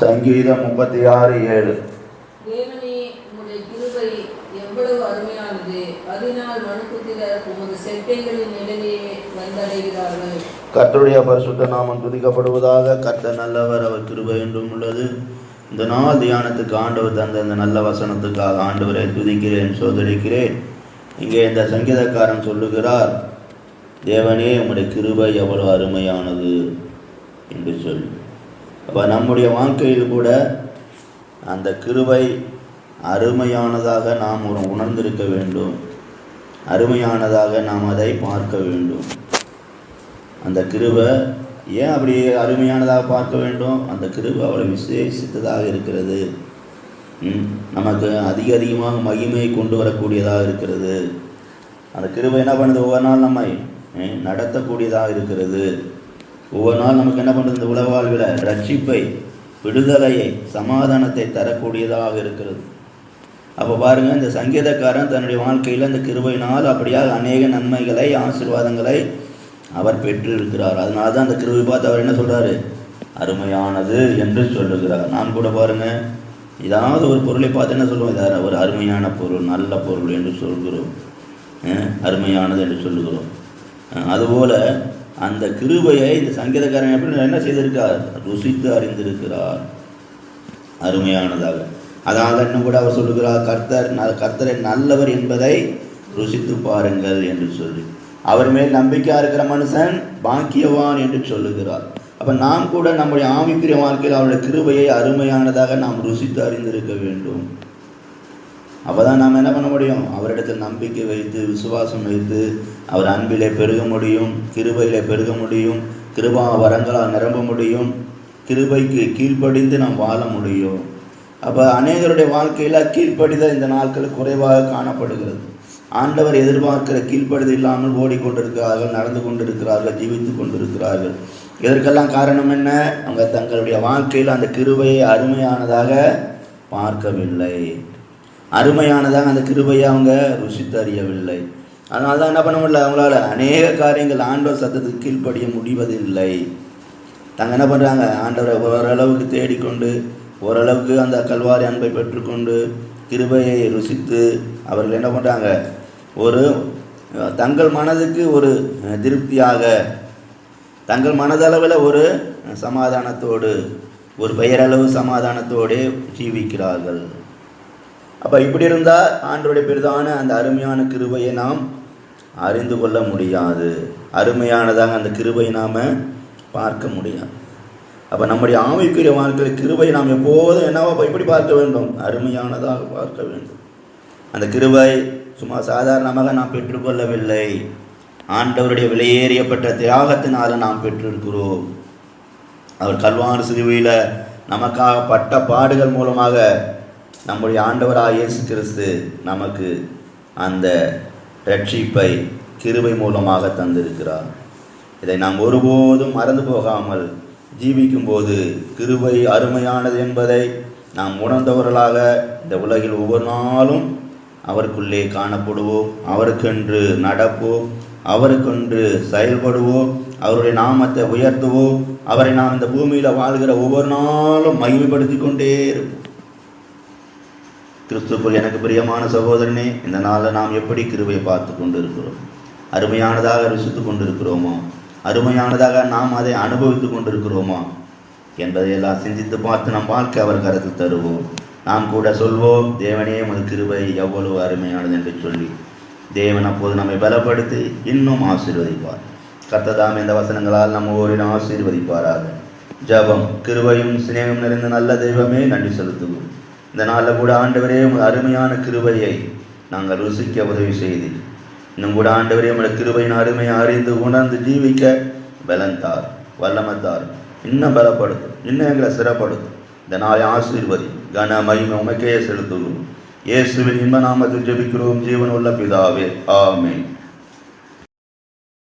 சங்கீதம் முப்பத்தி ஆறு ஏழு கர்த்தருடைய பரிசுத்த நாமம் துதிக்கப்படுவதாக கர்த்தர் நல்லவர் அவர் கிருபை என்றும் உள்ளது. இந்த நாள் தியானத்துக்கு ஆண்டவர் தந்த இந்த நல்ல வசனத்துக்காக ஆண்டவரை துதிக்கிறேன் சோதரிக்கிறேன். இங்கே இந்த சங்கீதக்காரன் சொல்லுகிறார் தேவனே உம்முடைய கிருபை எவ்வளவு அருமையானது என்று சொல்லி. அப்போ நம்முடைய வாழ்க்கையில் கூட அந்த கிருபை அருமையானதாக நாம் ஒரு உணர்ந்திருக்க வேண்டும். அருமையானதாக நாம் அதை பார்க்க வேண்டும். அந்த கிருபை ஏன் அப்படி அருமையானதாக பார்க்க வேண்டும்? அந்த கிருபை அவளை விசேஷித்ததாக இருக்கிறது. நமக்கு அதிக அதிகமாக மகிமையை கொண்டு வரக்கூடியதாக இருக்கிறது. அந்த கிருபை என்ன பண்ணுது? ஒவ்வொரு நாள் நம்மை நடத்தக்கூடியதாக இருக்கிறது. ஒவ்வொரு நாள் நமக்கு என்ன பண்ணுறது இந்த உலக வாழ்வில் ரட்சிப்பை விடுதலையை சமாதானத்தை தரக்கூடியதாக இருக்கிறது. அப்போ பாருங்கள் இந்த சங்கீதக்காரன் தன்னுடைய வாழ்க்கையில் இந்த கிருபையினால் அப்படியாக அநேக நன்மைகளை ஆசீர்வாதங்களை அவர் பெற்று இருக்கிறார் அதனால தான் அந்த கிருபை பார்த்து அவர் என்ன சொல்கிறாரு அருமையானது என்று சொல்லுகிறார். நான் கூட பாருங்க ஏதாவது ஒரு பொருளை பார்த்து என்ன சொல்லுவோம்? இதாக ஒரு அருமையான பொருள் நல்ல பொருள் என்று சொல்கிறோம். அருமையானது என்று சொல்லுகிறோம். அதுபோல் அந்த கிருபையை இந்த சங்கீதக்காரன் எப்படி என்ன செய்திருக்கார்? ருசித்து அறிந்திருக்கிறார். அருமையானதாக. அதனால் இன்னும் கூட அவர் சொல்லுகிறார் கர்த்தர் ந- கர்த்தரை நல்லவர் என்பதை ருசித்து பாருங்கள் என்று சொல்லி. அவர் மேல் நம்பிக்கையாக இருக்கிற மனுஷன் பாக்கியவான் என்று சொல்லுகிறார். அப்ப நாம் கூட நம்முடைய ஆமிக்குரிய வாழ்க்கையில் அவருடைய கிருபையை அருமையானதாக நாம் ருசித்து அறிந்திருக்க வேண்டும். அப்பதான் நாம் என்ன பண்ண முடியும்? அவரிடத்தில் நம்பிக்கை வைத்து விசுவாசம் வைத்து அவர் அன்பிலே பெருக முடியும் கிருபையிலே பெருக முடியும் கிருபா வரங்களால் நிரம்ப முடியும் கிருபைக்கு கீழ்ப்படிந்து நாம் வாழ முடியும். அப்போ அநேகருடைய வாழ்க்கையில் கீழ்ப்படிதல் இந்த நாட்கள் குறைவாக காணப்படுகிறது. ஆண்டவர் எதிர்பார்க்கிற கீழ்ப்படிதல் இல்லாமல் ஓடிக்கொண்டிருக்கிறார்கள் நடந்து கொண்டிருக்கிறார்கள் ஜீவித்து கொண்டிருக்கிறார்கள். இதற்கெல்லாம் காரணம் என்ன? அவங்க தங்களுடைய வாழ்க்கையில் அந்த கிருபையை அருமையானதாக பார்க்கவில்லை. அருமையானதாக அந்த கிருபையை அவங்க ருசித்தறியவில்லை அதனால தான் என்ன பண்ண முடியல? அவங்களால அநேக காரியங்கள் ஆண்டவர் சத்தத்துக்கு கீழ்ப்படிய முடிவதில்லை. தாங்க என்ன பண்ணுறாங்க ஆண்டவரை ஓரளவுக்கு தேடிக்கொண்டு ஓரளவுக்கு அந்த கல்வாரி அன்பை பெற்றுக்கொண்டு கிருபையை ருசித்து அவர்கள் என்ன பண்ணுறாங்க ஒரு தங்கள் மனதுக்கு ஒரு திருப்தியாக தங்கள் மனதளவில் ஒரு சமாதானத்தோடு ஒரு பெயரளவு சமாதானத்தோடே ஜீவிக்கிறார்கள். அப்போ இப்படி இருந்தால் ஆண்டவருடைய பெரிதான அந்த அருமையான கிருபையை நாம் அறிந்து கொள்ள முடியாது. அருமையானதாக அந்த கிருபையை நாம் பார்க்க முடியாது. அப்போ நம்முடைய ஆவிக்குரிய வாழ்க்கையில் கிருபையை நாம் எப்போதும் என்னவோ எப்படி பார்க்க வேண்டும்? அருமையானதாக பார்க்க வேண்டும். அந்த கிருபை சும்மா சாதாரணமாக நாம் பெற்றுக்கொள்ளவில்லை. ஆண்டவருடைய விலையேறியப்பட்ட தியாகத்தினால நாம் பெற்றிருக்கிறோம். அவர் கல்வான் சிறுவையில் நமக்காக பட்ட பாடுகள் மூலமாக நம்முடைய ஆண்டவராக இயேசு கிறிஸ்து நமக்கு அந்த ரட்சிப்பை கிருபை மூலமாக தந்திருக்கிறார். இதை நாம் ஒருபோதும் மறந்து போகாமல் ஜீவிக்கும்போது கிருபை அருமையானது என்பதை நாம் உணர்ந்தவர்களாக இந்த உலகில் ஒவ்வொரு நாளும் அவருக்குள்ளே காணப்படுவோம். அவருக்கென்று நடப்போம். அவருக்கென்று செயல்படுவோம். அவருடைய நாமத்தை உயர்த்துவோம். அவரை நாம் இந்த பூமியில் வாழ்கிற ஒவ்வொரு நாளும் மகிமைப்படுத்தி கொண்டே இருப்போம். கிறிஸ்துக்குள் எனக்கு பிரியமான சகோதரனே இந்த நாளில் நாம் எப்படி கிருபையை பார்த்து கொண்டிருக்கிறோம்? அருமையானதாக ருசித்து கொண்டிருக்கிறோமோ? அருமையானதாக நாம் அதை அனுபவித்து கொண்டிருக்கிறோமா? என்பதை எல்லாம் சிந்தித்து பார்த்து நம் வாழ்க்கை அவர் கருத்து தருவோம். நாம் கூட சொல்வோம் தேவனே உமது கிருபை எவ்வளவு அருமையானது என்று சொல்லி. தேவன் அப்போது நம்மை பலப்படுத்தி இன்னும் ஆசீர்வதிப்பார். கத்ததாம் இந்த வசனங்களால் நம்ம ஓரின ஆசீர்வதிப்பாராக. ஜபம் கிருபையும் சிநேகம் நிறைந்த நல்ல தெய்வமே நன்றி செலுத்துவோம். இந்த நாளில் கூட ஆண்டவரே உங்கள் அருமையான கிருபையை நாங்கள் ருசிக்க உதவி செய்து இன்னும் கூட ஆண்டவரே உமது கிருபையின் அருமையை அறிந்து உணர்ந்து ஜீவிக்க பலந்தார் வல்லமத்தார் இன்னும் பலப்படுத்தும் இன்னும் எங்களை சிறப்படுத்தும். இந்த நாளை ஆசீர்வதி கன மகிமை உமக்கையே செலுத்துவோம் இயேசுவின் இன்ப நாமத்தில் ஜெபிக்கிறோம். ஜீவன் உள்ள பிதாவே ஆமென்.